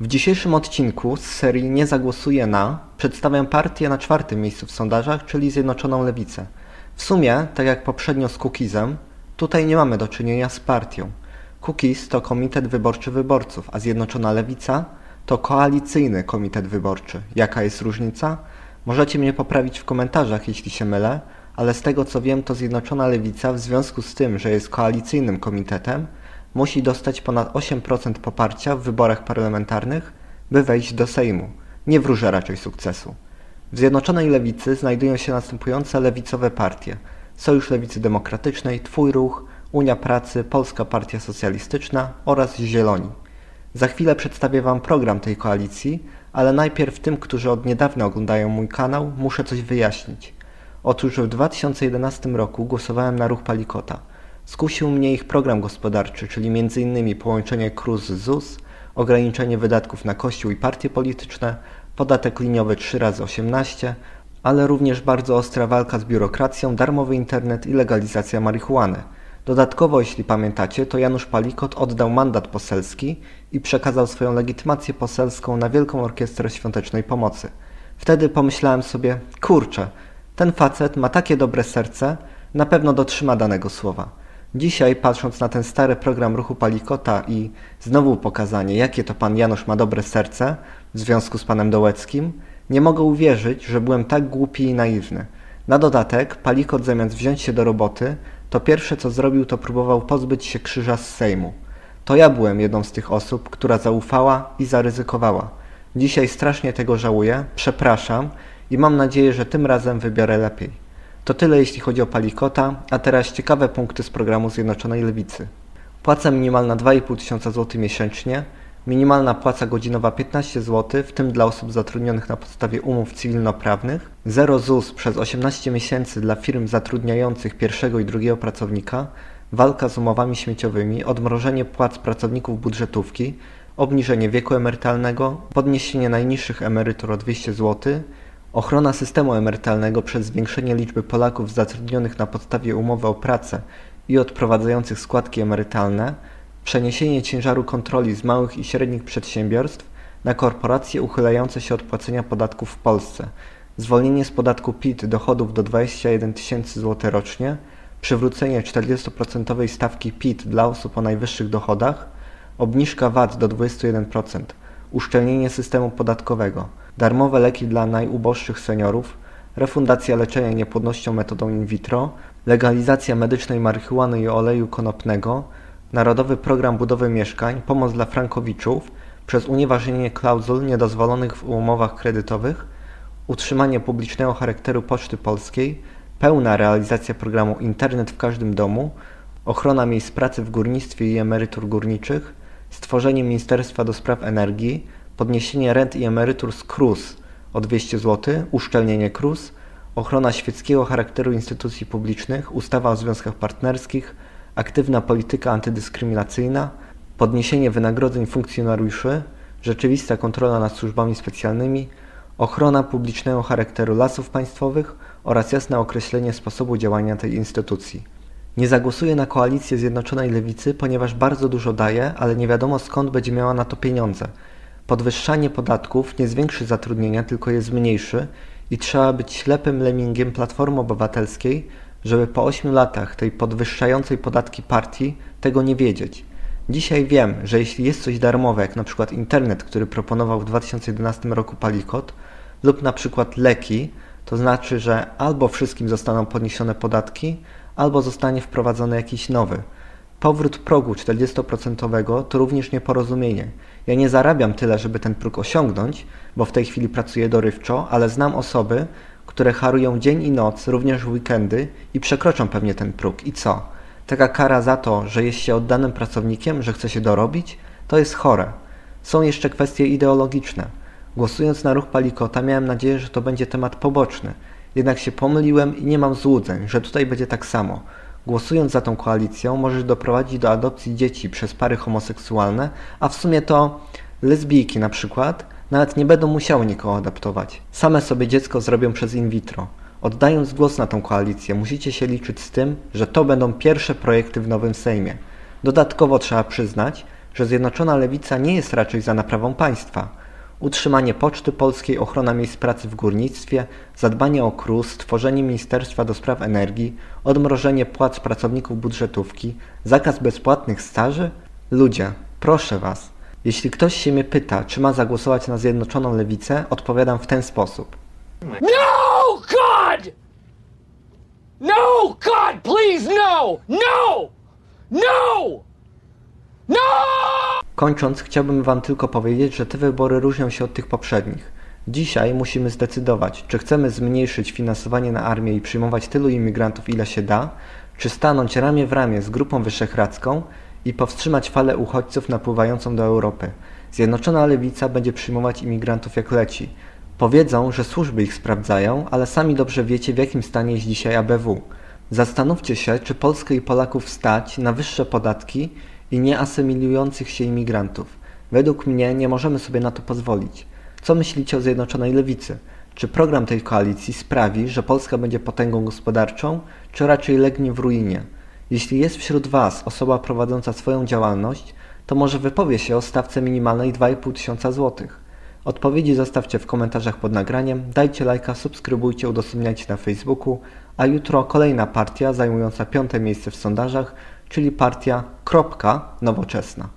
W dzisiejszym odcinku z serii Nie zagłosuję na przedstawiam partię na czwartym miejscu w sondażach, czyli Zjednoczoną Lewicę. W sumie, tak jak poprzednio z Cookizem, tutaj nie mamy do czynienia z partią. Cookiz to Komitet Wyborczy Wyborców, a Zjednoczona Lewica to Koalicyjny Komitet Wyborczy. Jaka jest różnica? Możecie mnie poprawić w komentarzach, jeśli się mylę, ale z tego co wiem, to Zjednoczona Lewica w związku z tym, że jest koalicyjnym komitetem, musi dostać ponad 8% poparcia w wyborach parlamentarnych, by wejść do Sejmu. Nie wróżę raczej sukcesu. W Zjednoczonej Lewicy znajdują się następujące lewicowe partie. Sojusz Lewicy Demokratycznej, Twój Ruch, Unia Pracy, Polska Partia Socjalistyczna oraz Zieloni. Za chwilę przedstawię Wam program tej koalicji, ale najpierw tym, którzy od niedawna oglądają mój kanał, muszę coś wyjaśnić. Otóż w 2011 roku głosowałem na ruch Palikota. Skusił mnie ich program gospodarczy, czyli m.in. połączenie KRUS z ZUS, ograniczenie wydatków na kościół i partie polityczne, podatek liniowy 3 razy 18 ale również bardzo ostra walka z biurokracją, darmowy internet i legalizacja marihuany. Dodatkowo, jeśli pamiętacie, to Janusz Palikot oddał mandat poselski i przekazał swoją legitymację poselską na Wielką Orkiestrę Świątecznej Pomocy. Wtedy pomyślałem sobie, kurczę, ten facet ma takie dobre serce, na pewno dotrzyma danego słowa. Dzisiaj, patrząc na ten stary program ruchu Palikota i znowu pokazanie, jakie to pan Janusz ma dobre serce w związku z panem Dołeckim, nie mogę uwierzyć, że byłem tak głupi i naiwny. Na dodatek, Palikot zamiast wziąć się do roboty, to pierwsze co zrobił, to próbował pozbyć się krzyża z Sejmu. To ja byłem jedną z tych osób, która zaufała i zaryzykowała. Dzisiaj strasznie tego żałuję, przepraszam i mam nadzieję, że tym razem wybiorę lepiej. To tyle jeśli chodzi o Palikota, a teraz ciekawe punkty z programu Zjednoczonej Lewicy. Płaca minimalna 2,5 tysiąca złotych miesięcznie, minimalna płaca godzinowa 15 zł, w tym dla osób zatrudnionych na podstawie umów cywilnoprawnych, 0 ZUS przez 18 miesięcy dla firm zatrudniających pierwszego i drugiego pracownika, walka z umowami śmieciowymi, odmrożenie płac pracowników budżetówki, obniżenie wieku emerytalnego, podniesienie najniższych emerytur o 200 zł, Ochrona systemu emerytalnego przez zwiększenie liczby Polaków zatrudnionych na podstawie umowy o pracę i odprowadzających składki emerytalne, przeniesienie ciężaru kontroli z małych i średnich przedsiębiorstw na korporacje uchylające się od płacenia podatków w Polsce, zwolnienie z podatku PIT dochodów do 21 tysięcy zł rocznie, przywrócenie 40% stawki PIT dla osób o najwyższych dochodach, obniżka VAT do 21%, uszczelnienie systemu podatkowego, darmowe leki dla najuboższych seniorów, refundacja leczenia niepłodnością metodą in vitro, legalizacja medycznej marihuany i oleju konopnego, Narodowy Program Budowy Mieszkań, pomoc dla frankowiczów przez unieważnienie klauzul niedozwolonych w umowach kredytowych, utrzymanie publicznego charakteru Poczty Polskiej, pełna realizacja programu Internet w każdym domu, ochrona miejsc pracy w górnictwie i emerytur górniczych, stworzenie Ministerstwa do Spraw Energii, podniesienie rent i emerytur z KRUS o 200 zł, uszczelnienie KRUS, ochrona świeckiego charakteru instytucji publicznych, ustawa o związkach partnerskich, aktywna polityka antydyskryminacyjna, podniesienie wynagrodzeń funkcjonariuszy, rzeczywista kontrola nad służbami specjalnymi, ochrona publicznego charakteru lasów państwowych oraz jasne określenie sposobu działania tej instytucji. Nie zagłosuję na koalicję Zjednoczonej Lewicy, ponieważ bardzo dużo daje, ale nie wiadomo skąd będzie miała na to pieniądze. Podwyższanie podatków nie zwiększy zatrudnienia, tylko je zmniejszy i trzeba być ślepym lemingiem Platformy Obywatelskiej, żeby po 8 latach tej podwyższającej podatki partii tego nie wiedzieć. Dzisiaj wiem, że jeśli jest coś darmowe, jak na przykład internet, który proponował w 2011 roku Palikot, lub na przykład leki, to znaczy, że albo wszystkim zostaną podniesione podatki, albo zostanie wprowadzony jakiś nowy. Powrót progu 40% to również nieporozumienie. Ja nie zarabiam tyle, żeby ten próg osiągnąć, bo w tej chwili pracuję dorywczo, ale znam osoby, które harują dzień i noc, również w weekendy i przekroczą pewnie ten próg. I co? Taka kara za to, że jest się oddanym pracownikiem, że chce się dorobić, to jest chore. Są jeszcze kwestie ideologiczne. Głosując na ruch Palikota miałem nadzieję, że to będzie temat poboczny. Jednak się pomyliłem i nie mam złudzeń, że tutaj będzie tak samo. Głosując za tą koalicją możesz doprowadzić do adopcji dzieci przez pary homoseksualne, a w sumie to lesbijki na przykład nawet nie będą musiały nikogo adaptować. Same sobie dziecko zrobią przez in vitro. Oddając głos na tą koalicję, musicie się liczyć z tym, że to będą pierwsze projekty w nowym Sejmie. Dodatkowo trzeba przyznać, że Zjednoczona Lewica nie jest raczej za naprawą państwa. Utrzymanie Poczty Polskiej, ochrona miejsc pracy w górnictwie, zadbanie o KRUS, stworzenie Ministerstwa do Spraw Energii, odmrożenie płac pracowników budżetówki, zakaz bezpłatnych staży? Ludzie, proszę Was, jeśli ktoś się mnie pyta, czy ma zagłosować na Zjednoczoną Lewicę, odpowiadam w ten sposób. No, God! No, God, please, no! No! No! No! Kończąc, chciałbym Wam tylko powiedzieć, że te wybory różnią się od tych poprzednich. Dzisiaj musimy zdecydować, czy chcemy zmniejszyć finansowanie na armię i przyjmować tylu imigrantów, ile się da, czy stanąć ramię w ramię z Grupą Wyszehradzką i powstrzymać falę uchodźców napływającą do Europy. Zjednoczona Lewica będzie przyjmować imigrantów jak leci. Powiedzą, że służby ich sprawdzają, ale sami dobrze wiecie, w jakim stanie jest dzisiaj ABW. Zastanówcie się, czy Polskę i Polaków stać na wyższe podatki i nieasymilujących się imigrantów. Według mnie nie możemy sobie na to pozwolić. Co myślicie o Zjednoczonej Lewicy? Czy program tej koalicji sprawi, że Polska będzie potęgą gospodarczą, czy raczej legnie w ruinie? Jeśli jest wśród Was osoba prowadząca swoją działalność, to może wypowie się o stawce minimalnej 2,5 tysiąca złotych. Odpowiedzi zostawcie w komentarzach pod nagraniem, dajcie lajka, subskrybujcie, udostępniajcie na Facebooku, a jutro kolejna partia zajmująca piąte miejsce w sondażach, czyli partia Kropka Nowoczesna.